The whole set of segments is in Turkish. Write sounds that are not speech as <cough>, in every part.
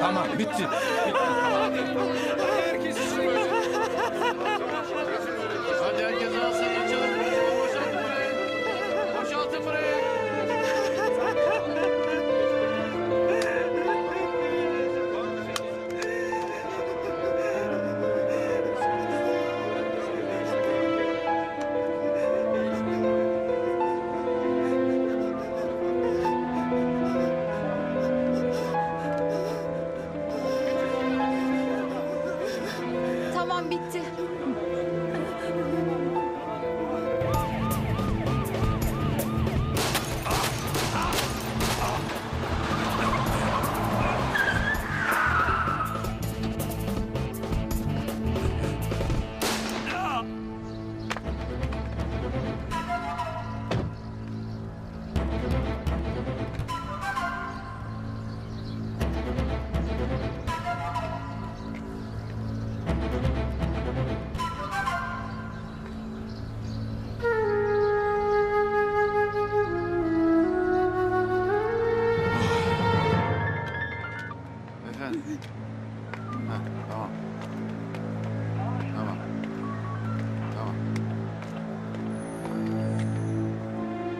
Tamam bitti. Hadi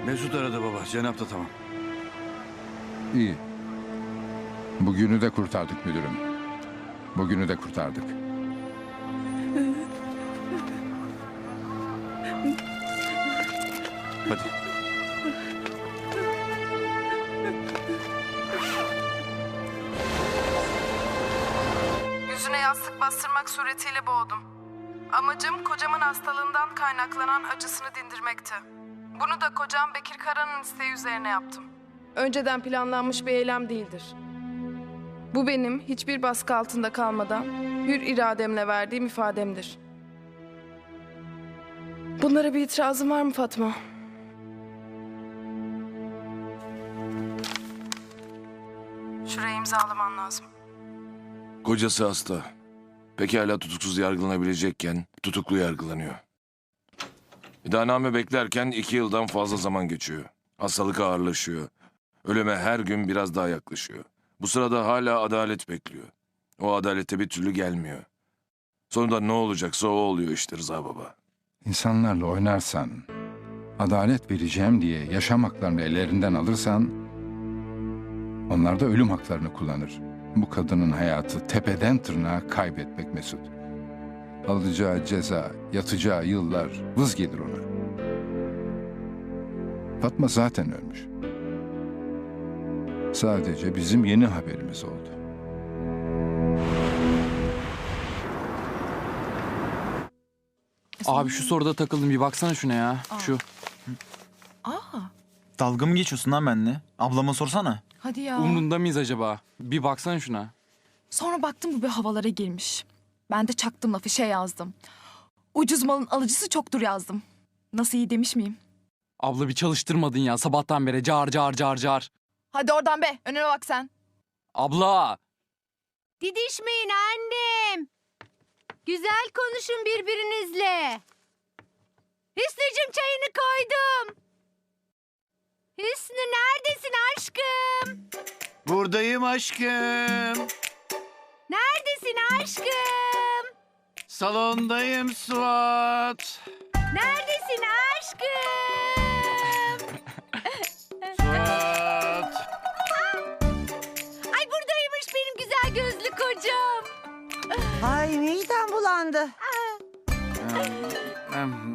Mesut aradı baba. Cenap da tamam. İyi. Bugünü de kurtardık müdürüm. Bugünü de kurtardık. Hadi. Yüzüne yastık bastırmak suretiyle boğdum. Amacım kocamın hastalığından kaynaklanan acısını dindirmekti. Bunu da kocam Bekir Kara'nın isteği üzerine yaptım. Önceden planlanmış bir eylem değildir. Bu benim hiçbir baskı altında kalmadan hür irademle verdiğim ifademdir. Bunlara bir itirazın var mı Fatma? Şuraya imzalaman lazım. Kocası hasta. Pekala tutuksuz yargılanabilecekken tutuklu yargılanıyor. İddianame beklerken iki yıldan fazla zaman geçiyor. Hastalık ağırlaşıyor. Ölüme her gün biraz daha yaklaşıyor. Bu sırada hala adalet bekliyor. O adalete bir türlü gelmiyor. Sonunda ne olacaksa o oluyor işte Rıza Baba. İnsanlarla oynarsan, adalet vereceğim diye yaşam haklarını ellerinden alırsan, onlar da ölüm haklarını kullanır. Bu kadının hayatı tepeden tırnağa kaybetmek Mesut. Alacağı ceza, yatacağı yıllar vız gelir ona. Fatma zaten ölmüş. Sadece bizim yeni haberimiz oldu. Abi şu soruda takıldım bir baksana şuna ya. Şu. Dalga mı geçiyorsun lan benimle? Ablama sorsana. Hadi ya. Umrunda mıyız acaba? Bir baksana şuna. Sonra baktım bu bir havalara girmiş. Ben de çaktım lafı şey yazdım. Ucuz malın alıcısı çoktur yazdım. Nasıl iyi demiş miyim? Abla bir çalıştırmadın ya sabahtan beri car car car car. Hadi oradan be önüne bak sen. Abla. Didişmeyin annem. Güzel konuşun birbirinizle. Hüsnü'cüm çayını koydum. Hüsnü neredesin aşkım? Buradayım aşkım. Neredesin aşkım? Salondayım Suat. Neredesin aşkım? Suat. Ay buradaymış benim güzel gözlü kocam. Ay midem bulandı. Em,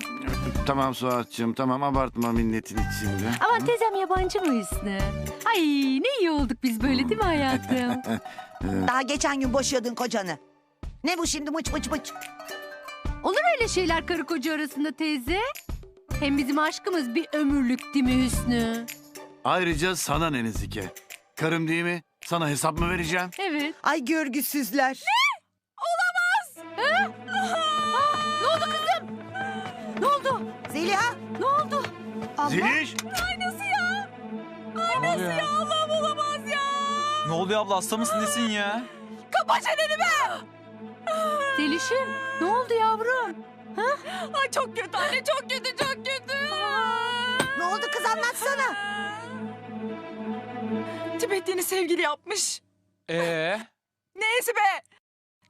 Tamam Suat'cığım tamam abartma milletin içinde. Aman teyzem yabancı mı Hüsnü? Ay ne iyi olduk biz böyle değil mi hayatım? <laughs> Daha geçen gün boşuyordun kocanı. Ne bu şimdi mıç mıç mıç? Olur öyle şeyler karı koca arasında teyze. Hem bizim aşkımız bir ömürlük değil mi Hüsnü? Ayrıca sana ne nezike. Karım değil mi? Sana hesap mı vereceğim? Evet. Ay görgüsüzler. Ne oldu kızım? Ne oldu? Zeliha Ne oldu? Zeliş. Ne oluyor ya? Allah'ım olamaz ya. Ne oluyor abla hasta mısın nesin ya? Kapa çeneni be. Zelişim ne oldu yavrum? Ha? Ay çok kötü anne çok kötü çok kötü. ne oldu kız anlatsana. Tibet yeni sevgili yapmış. Ee, neyesi be?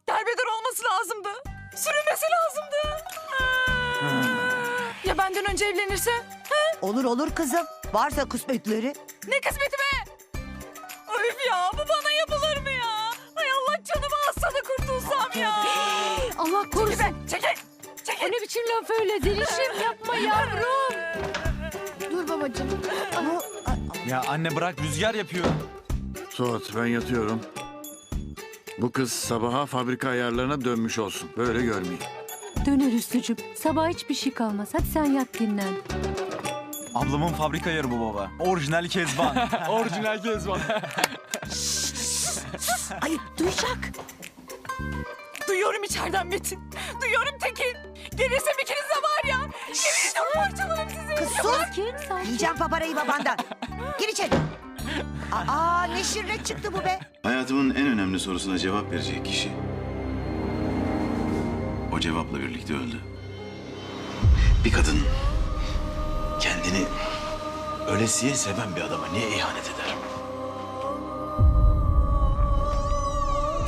Derbeder olması lazımdı. Sürünmesi lazımdı. ya benden önce evlenirse? Olur olur kızım. Varsa kısmetleri. Ne kısmeti be? Öf ya bu bana yapılır mı ya? Kurtulsam ya. Allah korusun. Çekil be çekil. Çekil. O ne biçim laf öyle Zeliş'im yapma yavrum. Dur babacığım. Ya anne bırak rüzgar yapıyor. Suat ben yatıyorum. Bu kız sabaha fabrika ayarlarına dönmüş olsun. Böyle görmeyeyim. Döner üstücüm. Sabah hiçbir şey kalmaz. Hadi sen yat dinlen. Ablamın fabrika yarı bu baba. Orijinal Kezban. <laughs> Orijinal Kezban. Ay duyacak. Duyuyorum içeriden Metin. Duyuyorum Tekin. Gelirsem ikiniz de var ya. Yemin ediyorum parçalarım sizi. Kız sus. Sakin sakin. Yiyeceğim paparayı babandan. Gir içeri. Aa ne şirret çıktı bu be. Hayatımın en önemli sorusuna cevap verecek kişi. O cevapla birlikte öldü. Bir kadın kendini ölesiye seven bir adama niye ihanet eder?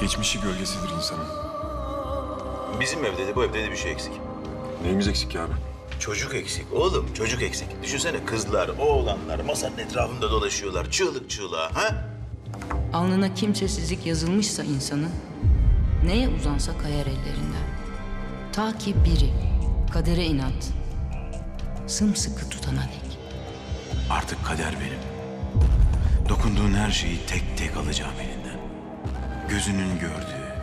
Geçmişi gölgesidir insanın. Bizim evde de bu evde de bir şey eksik. Neyimiz eksik ki abi? Çocuk eksik oğlum çocuk eksik. Düşünsene kızlar, oğlanlar masanın etrafında dolaşıyorlar çığlık çığlığa ha? Alnına kimsesizlik yazılmışsa insanın neye uzansa kayar ellerinden. Ta ki biri kadere inat sımsıkı tutana dek. Artık kader benim. Dokunduğun her şeyi tek tek alacağım elinden. Gözünün gördüğü,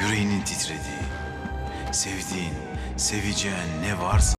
yüreğinin titrediği, sevdiğin, seveceğin ne varsa